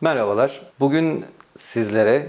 Merhabalar. Bugün sizlere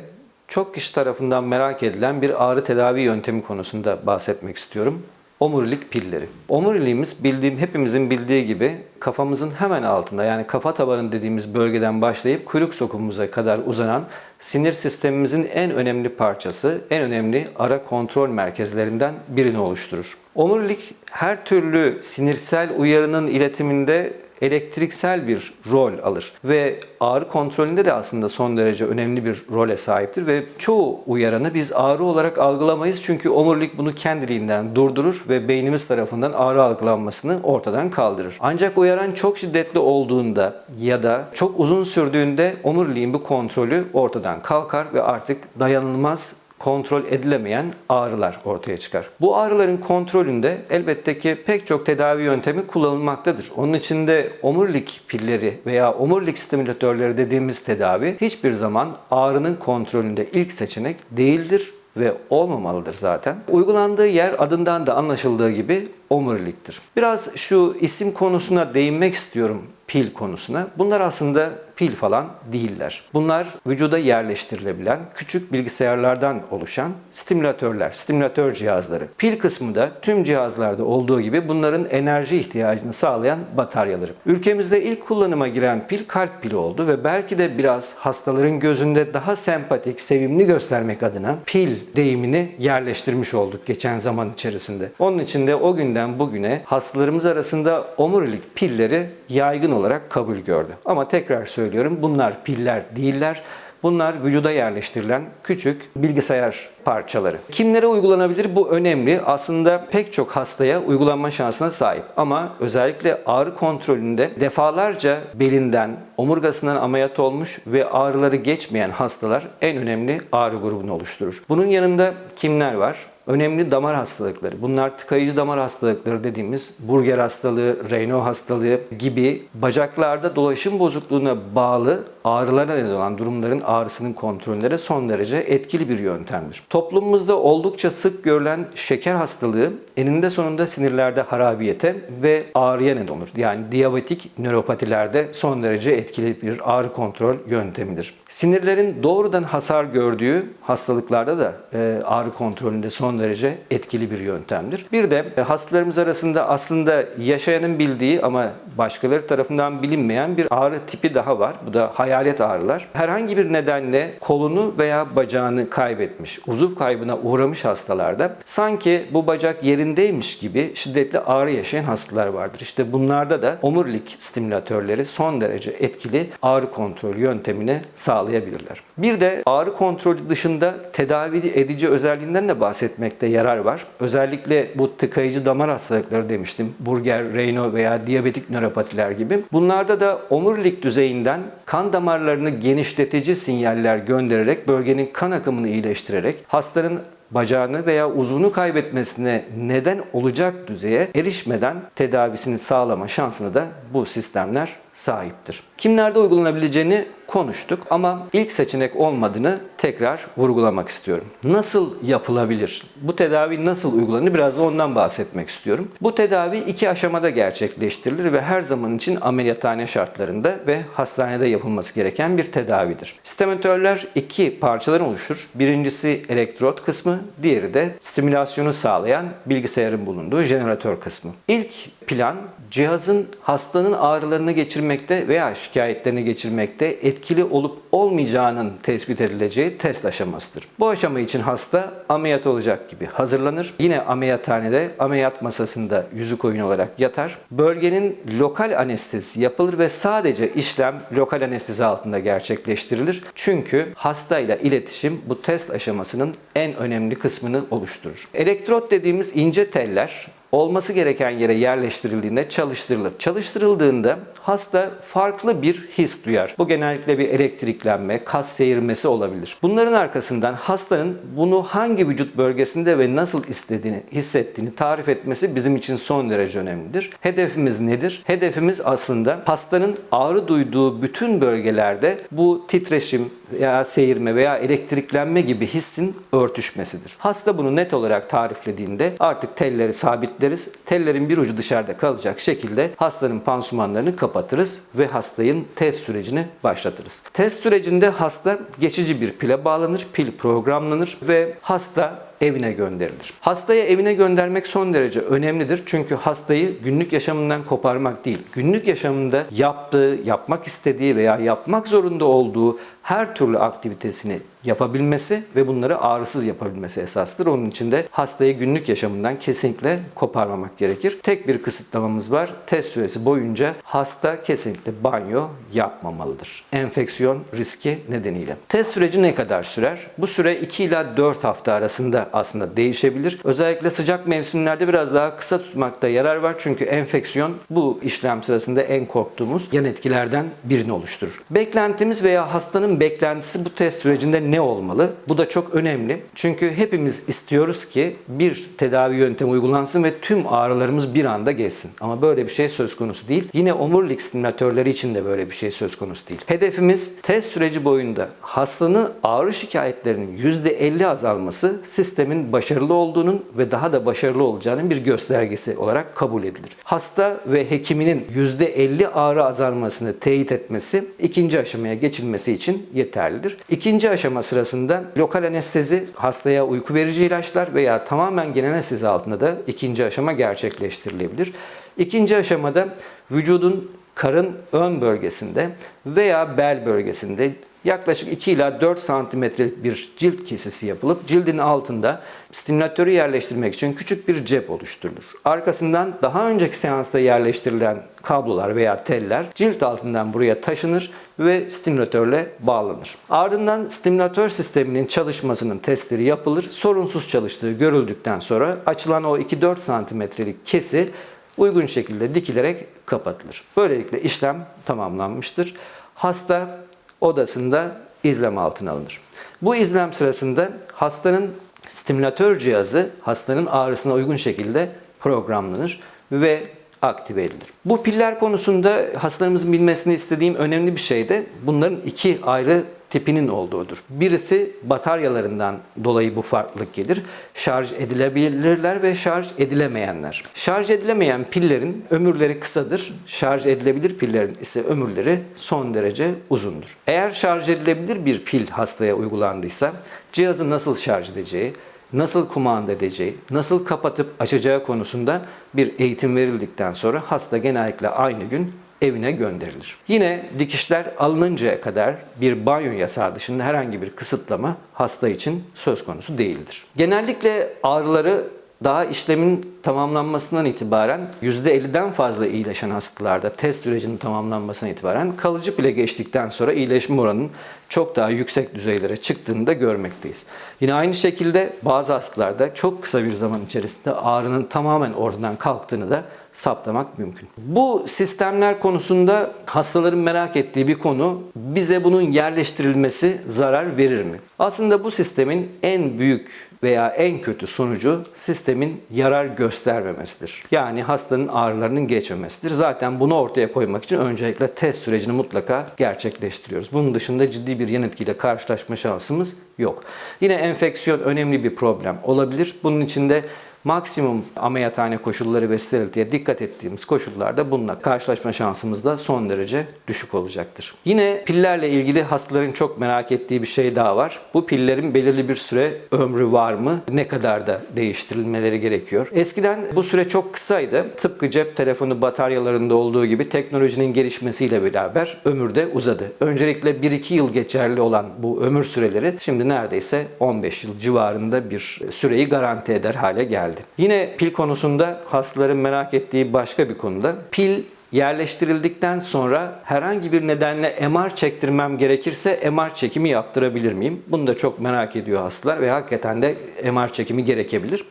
çok kişi tarafından merak edilen bir ağrı tedavi yöntemi konusunda bahsetmek istiyorum. Omurilik pilleri. Omuriliğimiz bildiğim hepimizin bildiği gibi kafamızın hemen altında yani kafa tabanı dediğimiz bölgeden başlayıp kuyruk sokumumuza kadar uzanan sinir sistemimizin en önemli parçası, en önemli ara kontrol merkezlerinden birini oluşturur. Omurilik her türlü sinirsel uyarının iletiminde elektriksel bir rol alır ve ağrı kontrolünde de aslında son derece önemli bir role sahiptir ve çoğu uyaranı biz ağrı olarak algılamayız çünkü omurilik bunu kendiliğinden durdurur ve beynimiz tarafından ağrı algılanmasını ortadan kaldırır. Ancak uyaran çok şiddetli olduğunda ya da çok uzun sürdüğünde omuriliğin bu kontrolü ortadan kalkar ve artık dayanılmaz kontrol edilemeyen ağrılar ortaya çıkar. Bu ağrıların kontrolünde elbette ki pek çok tedavi yöntemi kullanılmaktadır. Onun içinde omurilik pilleri veya omurilik stimülatörleri dediğimiz tedavi hiçbir zaman ağrının kontrolünde ilk seçenek değildir ve olmamalıdır zaten. Uygulandığı yer adından da anlaşıldığı gibi omuriliktir. Biraz şu isim konusuna değinmek istiyorum pil konusuna. Bunlar aslında pil falan değiller. Bunlar vücuda yerleştirilebilen küçük bilgisayarlardan oluşan stimülatörler, stimülatör cihazları. Pil kısmı da tüm cihazlarda olduğu gibi bunların enerji ihtiyacını sağlayan bataryaları. Ülkemizde ilk kullanıma giren pil kalp pili oldu ve belki de biraz hastaların gözünde daha sempatik, sevimli göstermek adına pil deyimini yerleştirmiş olduk geçen zaman içerisinde. Onun için de o günden bugüne hastalarımız arasında omurilik pilleri yaygın olarak kabul gördü. Ama tekrar söylüyorum bunlar piller değiller. Bunlar vücuda yerleştirilen küçük bilgisayar parçaları. Kimlere uygulanabilir bu önemli. Aslında pek çok hastaya uygulanma şansına sahip. Ama özellikle ağrı kontrolünde defalarca belinden, omurgasından ameliyat olmuş ve ağrıları geçmeyen hastalar en önemli ağrı grubunu oluşturur. Bunun yanında kimler var? önemli damar hastalıkları. Bunlar tıkayıcı damar hastalıkları dediğimiz burger hastalığı, Raynaud hastalığı gibi bacaklarda dolaşım bozukluğuna bağlı ağrılara neden olan durumların ağrısının kontrolleri son derece etkili bir yöntemdir. Toplumumuzda oldukça sık görülen şeker hastalığı eninde sonunda sinirlerde harabiyete ve ağrıya neden olur. Yani diyabetik nöropatilerde son derece etkili bir ağrı kontrol yöntemidir. Sinirlerin doğrudan hasar gördüğü hastalıklarda da e, ağrı kontrolünde son derece etkili bir yöntemdir. Bir de e, hastalarımız arasında aslında yaşayanın bildiği ama başkaları tarafından bilinmeyen bir ağrı tipi daha var. Bu da hayalet ağrılar. Herhangi bir nedenle kolunu veya bacağını kaybetmiş, uzuv kaybına uğramış hastalarda sanki bu bacak yerindeymiş gibi şiddetli ağrı yaşayan hastalar vardır. İşte bunlarda da omurilik stimülatörleri son derece etkili ağrı kontrol yöntemini sağlayabilirler. Bir de ağrı kontrolü dışında tedavi edici özelliğinden de bahsetmekte yarar var. Özellikle bu tıkayıcı damar hastalıkları demiştim. Burger, Raynaud veya diyabetik nöropatiler gibi. Bunlarda da omurilik düzeyinden kan damarlarını genişletici sinyaller göndererek bölgenin kan akımını iyileştirerek hastanın bacağını veya uzunu kaybetmesine neden olacak düzeye erişmeden tedavisini sağlama şansını da bu sistemler sahiptir. Kimlerde uygulanabileceğini konuştuk ama ilk seçenek olmadığını tekrar vurgulamak istiyorum. Nasıl yapılabilir? Bu tedavi nasıl uygulanır? Biraz da ondan bahsetmek istiyorum. Bu tedavi iki aşamada gerçekleştirilir ve her zaman için ameliyathane şartlarında ve hastanede yapılması gereken bir tedavidir. Stimülatörler iki parçadan oluşur. Birincisi elektrot kısmı, diğeri de stimülasyonu sağlayan bilgisayarın bulunduğu jeneratör kısmı. İlk plan cihazın hastanın ağrılarını geçirmekte veya şikayetlerini geçirmekte etkili olup olmayacağının tespit edileceği test aşamasıdır. Bu aşama için hasta ameliyat olacak gibi hazırlanır. Yine ameliyathanede ameliyat masasında yüzük oyun olarak yatar. Bölgenin lokal anestezisi yapılır ve sadece işlem lokal anestezi altında gerçekleştirilir. Çünkü hastayla iletişim bu test aşamasının en önemli kısmını oluşturur. Elektrot dediğimiz ince teller olması gereken yere yerleştirildiğinde çalıştırılır. Çalıştırıldığında hasta farklı bir his duyar. Bu genellikle bir elektriklenme, kas seyirmesi olabilir. Bunların arkasından hastanın bunu hangi vücut bölgesinde ve nasıl istediğini, hissettiğini tarif etmesi bizim için son derece önemlidir. Hedefimiz nedir? Hedefimiz aslında hastanın ağrı duyduğu bütün bölgelerde bu titreşim, veya seyirme veya elektriklenme gibi hissin örtüşmesidir. Hasta bunu net olarak tariflediğinde artık telleri sabitleriz. Tellerin bir ucu dışarıda kalacak şekilde hastanın pansumanlarını kapatırız ve hastanın test sürecini başlatırız. Test sürecinde hasta geçici bir pile bağlanır, pil programlanır ve hasta evine gönderilir. Hastayı evine göndermek son derece önemlidir. Çünkü hastayı günlük yaşamından koparmak değil, günlük yaşamında yaptığı, yapmak istediği veya yapmak zorunda olduğu her türlü aktivitesini yapabilmesi ve bunları ağrısız yapabilmesi esastır. Onun için de hastayı günlük yaşamından kesinlikle koparmamak gerekir. Tek bir kısıtlamamız var. Test süresi boyunca hasta kesinlikle banyo yapmamalıdır. Enfeksiyon riski nedeniyle. Test süreci ne kadar sürer? Bu süre 2 ila 4 hafta arasında aslında değişebilir. Özellikle sıcak mevsimlerde biraz daha kısa tutmakta yarar var. Çünkü enfeksiyon bu işlem sırasında en korktuğumuz yan etkilerden birini oluşturur. Beklentimiz veya hastanın beklentisi bu test sürecinde ne olmalı? Bu da çok önemli. Çünkü hepimiz istiyoruz ki bir tedavi yöntemi uygulansın ve tüm ağrılarımız bir anda geçsin. Ama böyle bir şey söz konusu değil. Yine omurilik stimülatörleri için de böyle bir şey söz konusu değil. Hedefimiz test süreci boyunda hastanın ağrı şikayetlerinin %50 azalması sistemin başarılı olduğunun ve daha da başarılı olacağının bir göstergesi olarak kabul edilir. Hasta ve hekiminin %50 ağrı azalmasını teyit etmesi ikinci aşamaya geçilmesi için yeterlidir. İkinci aşama sırasında lokal anestezi, hastaya uyku verici ilaçlar veya tamamen genel anestezi altında da ikinci aşama gerçekleştirilebilir. İkinci aşamada vücudun karın ön bölgesinde veya bel bölgesinde yaklaşık 2 ila 4 santimetrelik bir cilt kesisi yapılıp cildin altında stimülatörü yerleştirmek için küçük bir cep oluşturulur. Arkasından daha önceki seansta yerleştirilen kablolar veya teller cilt altından buraya taşınır ve stimülatörle bağlanır. Ardından stimülatör sisteminin çalışmasının testleri yapılır. Sorunsuz çalıştığı görüldükten sonra açılan o 2-4 santimetrelik kesi uygun şekilde dikilerek kapatılır. Böylelikle işlem tamamlanmıştır. Hasta odasında izlem altına alınır. Bu izlem sırasında hastanın stimülatör cihazı hastanın ağrısına uygun şekilde programlanır ve aktive edilir. Bu piller konusunda hastalarımızın bilmesini istediğim önemli bir şey de bunların iki ayrı tipinin olduğudur. Birisi bataryalarından dolayı bu farklılık gelir. Şarj edilebilirler ve şarj edilemeyenler. Şarj edilemeyen pillerin ömürleri kısadır. Şarj edilebilir pillerin ise ömürleri son derece uzundur. Eğer şarj edilebilir bir pil hastaya uygulandıysa cihazı nasıl şarj edeceği, nasıl kumanda edeceği, nasıl kapatıp açacağı konusunda bir eğitim verildikten sonra hasta genellikle aynı gün evine gönderilir. Yine dikişler alınıncaya kadar bir banyo yasağı dışında herhangi bir kısıtlama hasta için söz konusu değildir. Genellikle ağrıları daha işlemin tamamlanmasından itibaren %50'den fazla iyileşen hastalarda test sürecinin tamamlanmasına itibaren kalıcı bile geçtikten sonra iyileşme oranının çok daha yüksek düzeylere çıktığını da görmekteyiz. Yine aynı şekilde bazı hastalarda çok kısa bir zaman içerisinde ağrının tamamen ortadan kalktığını da saptamak mümkün. Bu sistemler konusunda hastaların merak ettiği bir konu bize bunun yerleştirilmesi zarar verir mi? Aslında bu sistemin en büyük veya en kötü sonucu sistemin yarar göstermemesidir. Yani hastanın ağrılarının geçmemesidir. Zaten bunu ortaya koymak için öncelikle test sürecini mutlaka gerçekleştiriyoruz. Bunun dışında ciddi bir yan etkiyle karşılaşma şansımız yok. Yine enfeksiyon önemli bir problem olabilir. Bunun için de maksimum ameliyathane koşulları ve steriliteye dikkat ettiğimiz koşullarda bununla karşılaşma şansımız da son derece düşük olacaktır. Yine pillerle ilgili hastaların çok merak ettiği bir şey daha var. Bu pillerin belirli bir süre ömrü var mı? Ne kadar da değiştirilmeleri gerekiyor? Eskiden bu süre çok kısaydı. Tıpkı cep telefonu bataryalarında olduğu gibi teknolojinin gelişmesiyle beraber ömür de uzadı. Öncelikle 1-2 yıl geçerli olan bu ömür süreleri şimdi neredeyse 15 yıl civarında bir süreyi garanti eder hale geldi. Yine pil konusunda hastaların merak ettiği başka bir konuda pil yerleştirildikten sonra herhangi bir nedenle MR çektirmem gerekirse MR çekimi yaptırabilir miyim? Bunu da çok merak ediyor hastalar ve hakikaten de MR çekimi gerekebilir.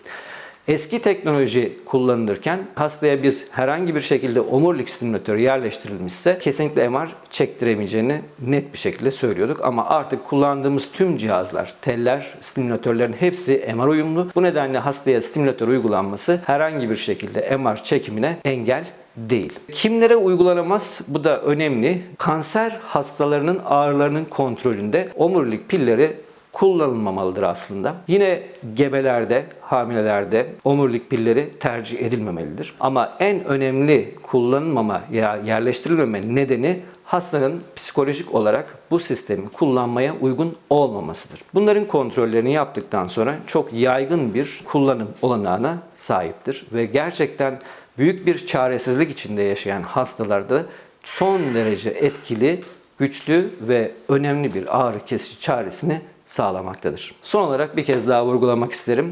Eski teknoloji kullanılırken hastaya biz herhangi bir şekilde omurilik stimülatörü yerleştirilmişse kesinlikle MR çektiremeyeceğini net bir şekilde söylüyorduk. Ama artık kullandığımız tüm cihazlar, teller, stimülatörlerin hepsi MR uyumlu. Bu nedenle hastaya stimülatör uygulanması herhangi bir şekilde MR çekimine engel değil. Kimlere uygulanamaz? Bu da önemli. Kanser hastalarının ağrılarının kontrolünde omurilik pilleri kullanılmamalıdır aslında. Yine gebelerde, hamilelerde omurilik pilleri tercih edilmemelidir. Ama en önemli kullanılmama ya yerleştirilmeme nedeni hastanın psikolojik olarak bu sistemi kullanmaya uygun olmamasıdır. Bunların kontrollerini yaptıktan sonra çok yaygın bir kullanım olanağına sahiptir ve gerçekten büyük bir çaresizlik içinde yaşayan hastalarda son derece etkili, güçlü ve önemli bir ağrı kesici çaresini sağlamaktadır. Son olarak bir kez daha vurgulamak isterim.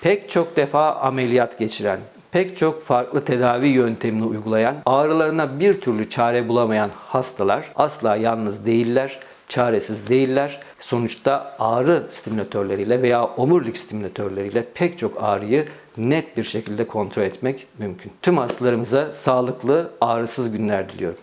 Pek çok defa ameliyat geçiren, pek çok farklı tedavi yöntemini uygulayan, ağrılarına bir türlü çare bulamayan hastalar asla yalnız değiller, çaresiz değiller. Sonuçta ağrı stimülatörleriyle veya omurilik stimülatörleriyle pek çok ağrıyı net bir şekilde kontrol etmek mümkün. Tüm hastalarımıza sağlıklı, ağrısız günler diliyorum.